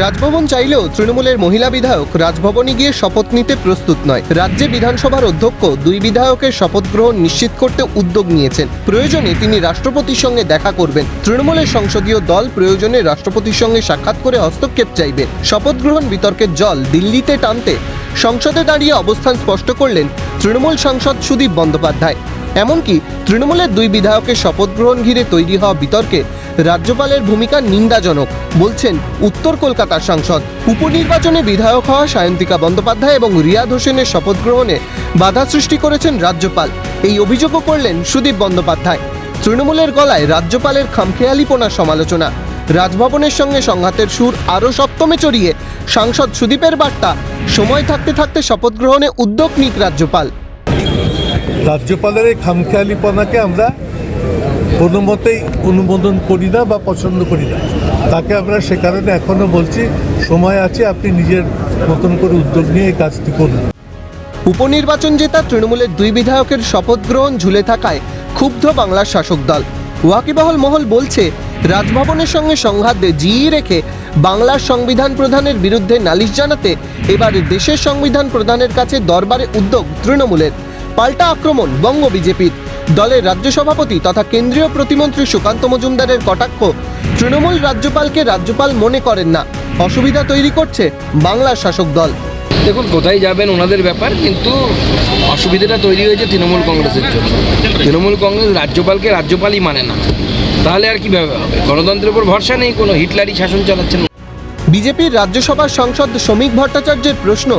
রাজভবন চাইলেও তৃণমূলের মহিলা বিধায়ক রাজভবনে গিয়ে শপথ নিতে প্রস্তুত নয়। রাজ্যে বিধানসভার অধ্যক্ষ দুই বিধায়কের শপথ গ্রহণ নিশ্চিত করতে উদ্যোগ নিয়েছেন। প্রয়োজনে তিনি রাষ্ট্রপতির সঙ্গে দেখা করবেন। তৃণমূলের সংসদীয় দল প্রয়োজনে রাষ্ট্রপতির সঙ্গে সাক্ষাৎ করে হস্তক্ষেপ চাইবে। শপথ গ্রহণ বিতর্কের জল দিল্লিতে টানতে সংসদে দাঁড়িয়ে অবস্থান স্পষ্ট করলেন তৃণমূল সাংসদ সুদীপ বন্দ্যোপাধ্যায়। এমনকি তৃণমূলের দুই বিধায়কের শপথ গ্রহণ ঘিরে তৈরি হওয়া বিতর্কে রাজ্যপালের ভূমিকা নিন্দাজনক, বলছেন উত্তর কলকাতার সাংসদ। উপনির্বাচনে বিধায়ক হওয়া সায়ন্তিকা বন্দ্যোপাধ্যায় এবং রিয়াদ হোসেনের শপথ গ্রহণে বাধা সৃষ্টি করেছেন রাজ্যপাল। এই অভিযোগও করলেন সুদীপ বন্দ্যোপাধ্যায়। তৃণমূলের গলায় রাজ্যপালের খামখেয়ালিপনার সমালোচনা। রাজভবনের সঙ্গে সংঘাতের সুর আরও সপ্তমে চড়িয়ে সাংসদ সুদীপের বার্তা, সময় থাকতে থাকতে শপথ গ্রহণে উদ্যোগ নিক রাজ্যপাল। রাজ্যপালের এই খামখেয়ালিপনাকে আমরা কোনো মতেই অনুমোদন করি না বা পছন্দ করি না। তাকে আমরা সে কারণে এখনও বলছি, সময় আছে, আপনি নিজের মতন করে উদ্যোগ নিয়ে এই কাজটি করুন। উপনির্বাচন জেতা তৃণমূলের দুই বিধায়কের শপথ গ্রহণ ঝুলে থাকায় ক্ষুব্ধ বাংলার শাসক দল। ওয়াকিবহল মহল বলছে, রাজভবনের সঙ্গে সংঘাতে জিই রেখে বাংলার সংবিধান প্রধানের বিরুদ্ধে নালিশ জানাতে এবার দেশের সংবিধান প্রধানের কাছে দরবারে উদ্যোগ তৃণমূলের। পাল্টা আক্রমণ বঙ্গ বিজেপির। দলের রাজ্য সভাপতি তথা কেন্দ্রীয় প্রতিমন্ত্রী সুকান্ত মজুমদারের কটাক্ষ। তৃণমূল রাজ্যপালকে রাজ্যপাল মনে করেন না। অসুবিধা তৈরি করছে বাংলার শাসক দল। দেখুন কোথায় যাবেন ওনাদের ব্যাপার কিন্তু অসুবিধাটা তৈরি হয়েছে তৃণমূল কংগ্রেসের জন্য। তৃণমূল কংগ্রেস রাজ্যপালকে রাজ্যপালই মানে না। তাহলে আর কীভাবে হবে গণতন্ত্রের উপর ভরসা নেই কোনো হিটলারই শাসন চালাচ্ছেন বিজেপির রাজ্যসভার সাংসদ শ্রমিক ভট্টাচার্যের প্রশ্ন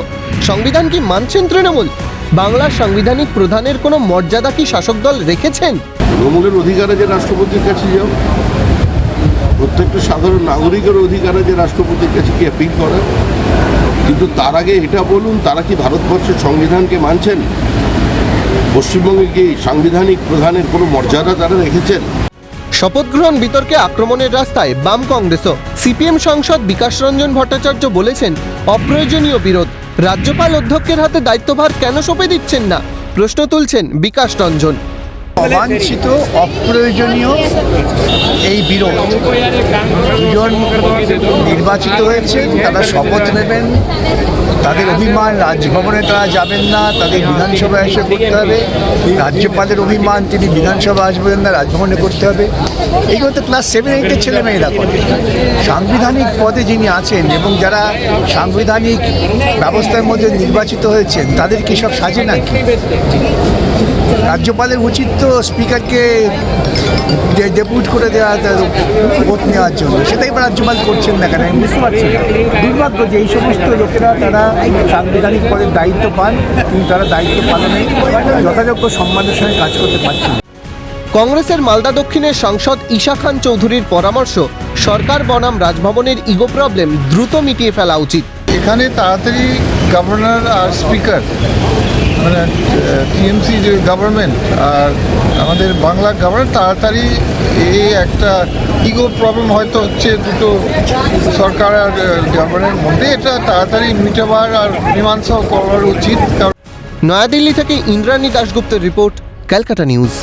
সংবিধান কি মানছেন তৃণমূল? বাংলার সাংবিধানিক প্রধানের কোনো মর্যাদা কি শাসক দল রেখেছেন? তৃণমূলের অধিকার আছে রাষ্ট্রপতির কাছে যাও প্রত্যেকটা সাধারণ নাগরিকের অধিকার আছে রাষ্ট্রপতির কাছে কি অ্যাপিল করা। কিন্তু তার আগে এটা বলুন তারা কি ভারতবর্ষের সংবিধানকে মানছেন? পশ্চিমবঙ্গে কি সাংবিধানিক প্রধানের কোনো মর্যাদা তারা রেখেছেন? শপথ গ্রহণ বিতর্কে আক্রমণের রাস্তায় বাম কংগ্রেসও। সিপিএম সাংসদ বিকাশ রঞ্জন ভট্টাচার্য বলেছেন অপ্রয়োজনীয় বিরোধ রাজ্যপাল অধ্যক্ষের হাতে দায়িত্বভার কেন সঁপে দিচ্ছেন না? প্রশ্ন তুলছেন বিকাশ রঞ্জন। অবাঞ্ছিত, অপ্রয়োজনীয় এই বিরোধ নির্বাচিত হয়েছেন, তারা শপথ নেবেন। তাদের অভিমান, রাজভবনে তারা যাবেন না, তাদের বিধানসভায় এসে করতে হবে। রাজ্যপালের অভিমান, তিনি বিধানসভা আসবেন না, রাজভবনে করতে হবে। এগুলো তো ক্লাস সেভেন এইটের ছেলেমেয়েরা করে। সাংবিধানিক পদে যিনি আছেন এবং যারা সাংবিধানিক ব্যবস্থার মধ্যে নির্বাচিত হয়েছেন, তাদের কি সব সাজে নাকি? রাজ্যপালের উচিত তো স্পিকারকে ডেপুট করে দেওয়া ভোট নেওয়ার জন্য। সেটাই রাজ্যপাল করছেন না কেন? বুঝতে পারছি দুর্ভাগ্য যে এই সমস্ত লোকেরা তারা সাংবিধানিক পদের দায়িত্ব পান কিন্তু তারা দায়িত্ব পালনে যথাযোগ্য সম্মানের সঙ্গে কাজ করতে পারছেন না। কংগ্রেসের মালদা দক্ষিণের সাংসদ ঈশা খান চৌধুরীর পরামর্শ সরকার বনাম রাজভবনের ইগো প্রবলেম দ্রুত মিটিয়ে ফেলা উচিত এখানে তাড়াতাড়ি গভর্নর আর স্পিকার মানে টিএমসি যে গভর্নমেন্ট আর আমাদের বাংলা গভর্নমেন্ট তাড়াতাড়ি এই একটা ইগো প্রবলেম হয়তো হচ্ছে দুটো সরকার আর গভর্নমেন্টের মধ্যে। এটা তাড়াতাড়ি মিটাবার আর মীমাংসাও করার উচিত। কারণ নয়াদিল্লি থেকে ইন্দ্রাণী দাশগুপ্তের রিপোর্ট, ক্যালকাটা নিউজ।